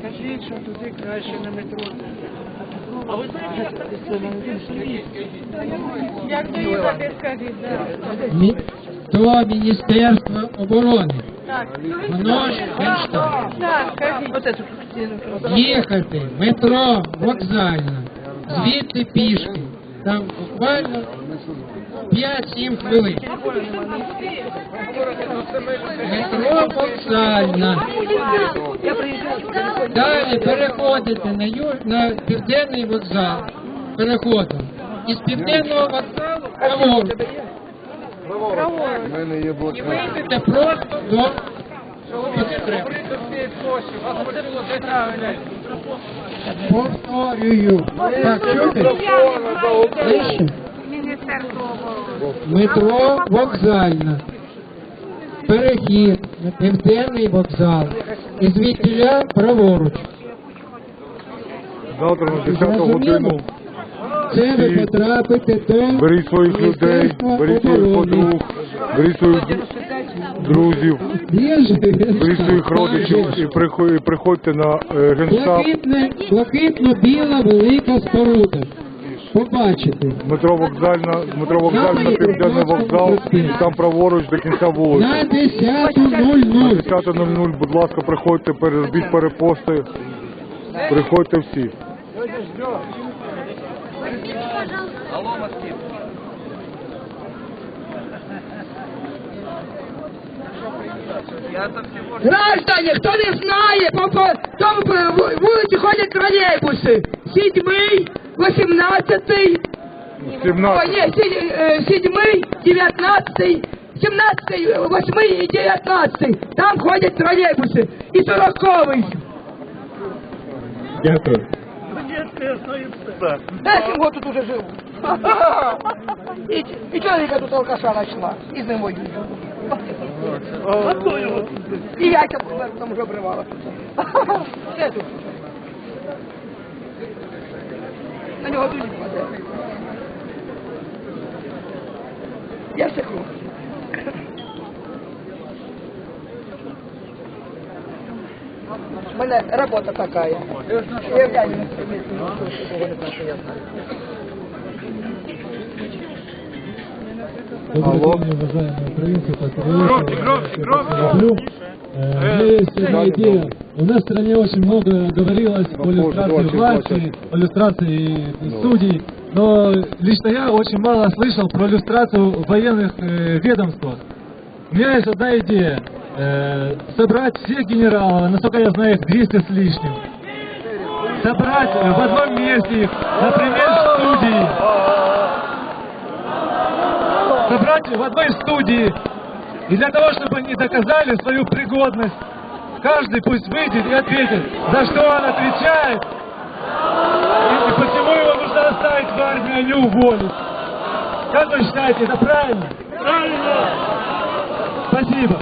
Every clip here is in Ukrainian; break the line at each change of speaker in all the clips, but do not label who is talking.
Скажіть, що туди краще на метро.
Як доїхати, скажіть.
Мі- До Міністерства оборони.
Так,
Воно ж Генштаб.
так,
тут.
Їхати метро вокзальна, звідти пішки. Там буквально 5-7 хвилин. Метро вокзальна. Далі переходите на, ю... на південний вокзал. Переходом. Із південного вокзалу праворуч. І вийдете просто до. Повторюю. Так, чути? Вище? Метро вокзальна. Перехід на південний вокзал. І звідтіля праворуч.
Завтра на 10
Зрозуміло?
годину
Це ви потрапите до
беріть своїх людей, беріть своїх подруг, беріть своїх друзів, беріть своїх родичів і приходьте на е, генштаб
блакитно-біла велика споруда. Побачите.
метро вокзальна, метро вокзальна, південний вокзал, там праворуч до кінця
На
вулиці.
10.00.
10.00, будь ласка, приходьте, перебіть перепости, приходьте всі.
Граждане, кто не знає, по, тому ву- вулиці ходять тролейбуси. Сідьмий, восемнадцятий, ой,
17.
ні, сі- е, сідьмий, дев'ятнадцятий, сімнадцятий, е, восьмий і дев'ятнадцятий. Там ходять тролейбуси. І сороковий.
Дякую.
Десять год тут уже живу. І, і чоловіка тут алкаша знайшла. І з ним воюю. І яйця там вже обривала. Все тут. На нього дуже паде. Я все хлопці. У мене робота така. Я в не
Алло.
уважаемые украинцы, патриоты. Есть одна идея. У нас в стране очень много говорилось о люстрации
очень
власти, о люстрации судей, но лично я очень мало слышал про люстрацию в военных э, ведомствах. У меня есть одна идея. Э, собрать всех генералов, насколько я знаю, их 200 с лишним. Собрать э, в одном месте их, например, в студии. собрать в одной студии. И для того, чтобы они доказали свою пригодность, каждый пусть выйдет и ответит, за что он отвечает, и, и почему его нужно оставить в армии, а не уволить. Как вы считаете, это правильно? Правильно! Спасибо.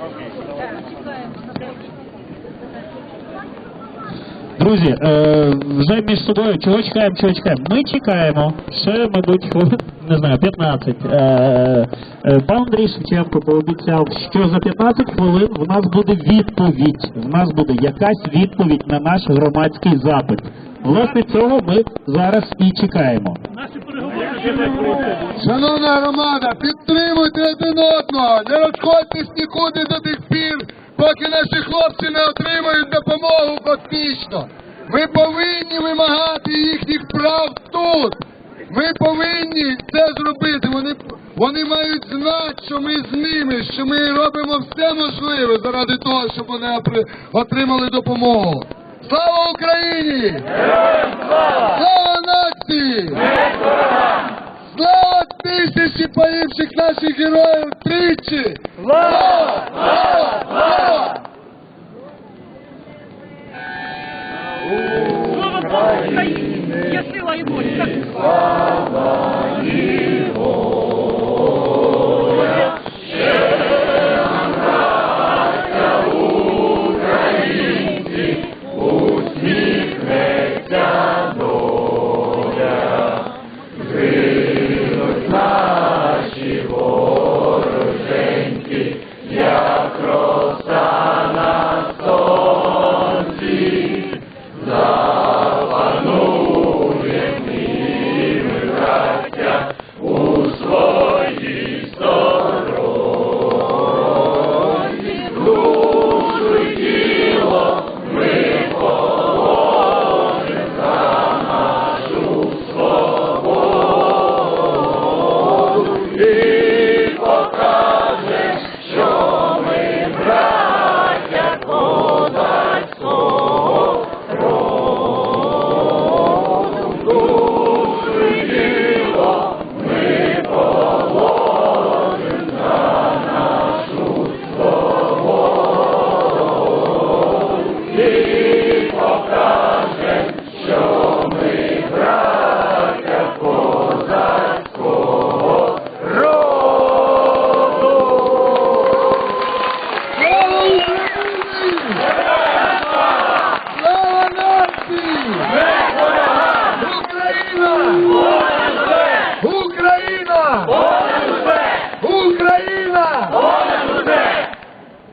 Okay.
Друзі, е, вже між собою чого чекаємо, чого чекаємо. Ми чекаємо ще, мабуть, хвилин, не знаю, 15. Е, е, пан Андрій Шевченко пообіцяв, що за 15 хвилин в нас буде відповідь. В нас буде якась відповідь на наш громадський запит. Власне, цього ми зараз і чекаємо.
Шановна громада, підтримуйте один одного, не розходьтесь нікуди до тих пір, поки наші хлопці не отримають допомогу фактично. Ми повинні вимагати їхніх прав тут. Ми повинні це зробити. Вони, вони мають знати, що ми з ними, що ми робимо все можливе заради того, щоб вони отримали допомогу. Слава Україні! Слава нації! Слава тисячі погибших наших героїв тричі! Слава! Слава! Слава!
Слава Богу! Є сила і воля!
Слава!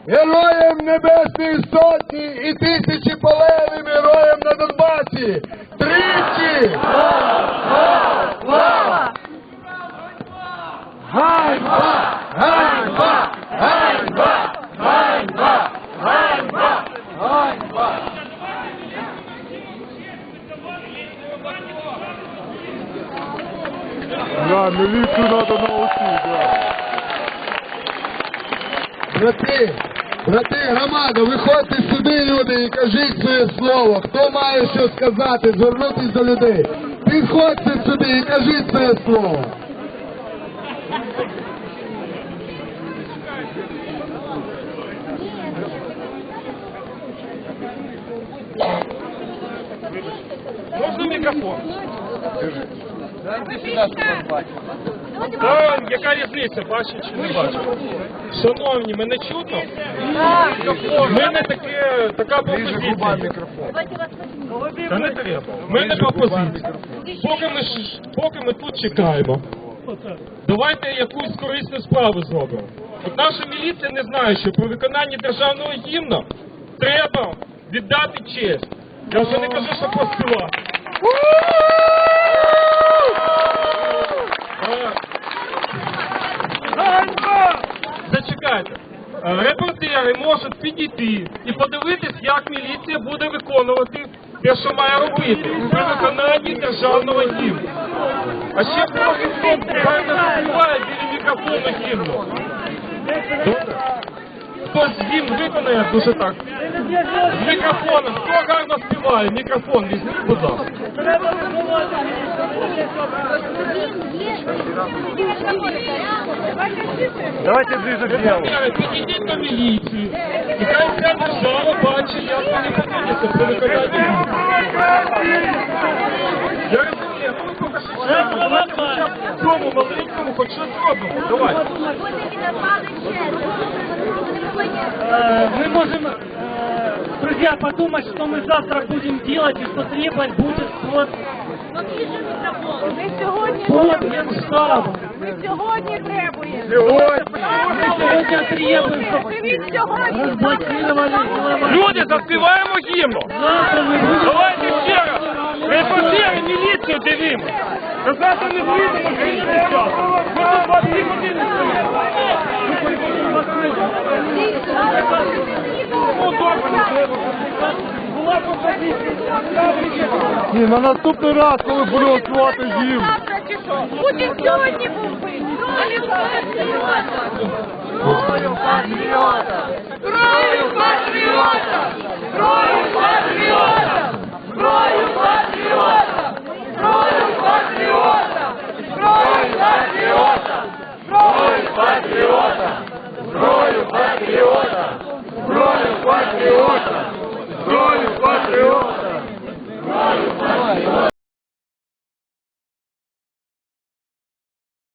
Героям Небесної Сотні і тисячі полеглим героям на Донбасі! Тричі! Слава! Ганьба! Ганьба! Ганьба! Ганьба! Ганьба! Ганьба!
Да, милицию надо научить, да.
Брати, брати, громада, виходьте сюди, люди, і кажіть своє слово. Хто має що сказати, звернутися до людей. Підходьте сюди і кажіть своє слово.
Можна мікрофон? Та яка різниця, бачить чи не бачить? Шановні, мене чутно? У мене таке, така пропозиція. Та не треба. У мене пропозиція. Поки ми, ж- поки ми тут чекаємо, давайте якусь корисну справу зробимо. От наша міліція не знає, що при виконанні державного гімну треба віддати честь. Я вже не кажу, що поспівати. Зачекайте. Е, Репортери можуть підійти і подивитись, як міліція буде виконувати те, що має робити при виконанні державного гімну. А ще хай не забуває біля мікрофону гімну. Хтось гімн виконає дуже так. З мікрофоном. Хто гарно співає? Мікрофон візьміть, будь ласка.
Давайте ближе к делу.
Підійдіть до міліції. І хай вся держава бачить, як вони поводяться при виконанні. Я розумію, ну ви поки
друзья, подумать, что мы завтра будем делать и что требовать будет под,
Ми сьогодні
под Генштабом.
ми сьогодні требуємо.
Мы сегодня требуем, чтобы
Живіть сьогодні.
разблокировали Иловайскую.
Люди, заспіваємо гімну.
Завтра мы будем...
Давайте ще раз. Репортери, міліцію дивимо. Та завтра не вийдемо з іншого часу. Ми тут два дві години стоїмо. Ну, добре, не треба.
Ні, на наступний раз, коли
буде освоїти їм. Путін сьогодні був би. Кролю патріота! Кролю патріота! Кролю патріота! Кролю патріота!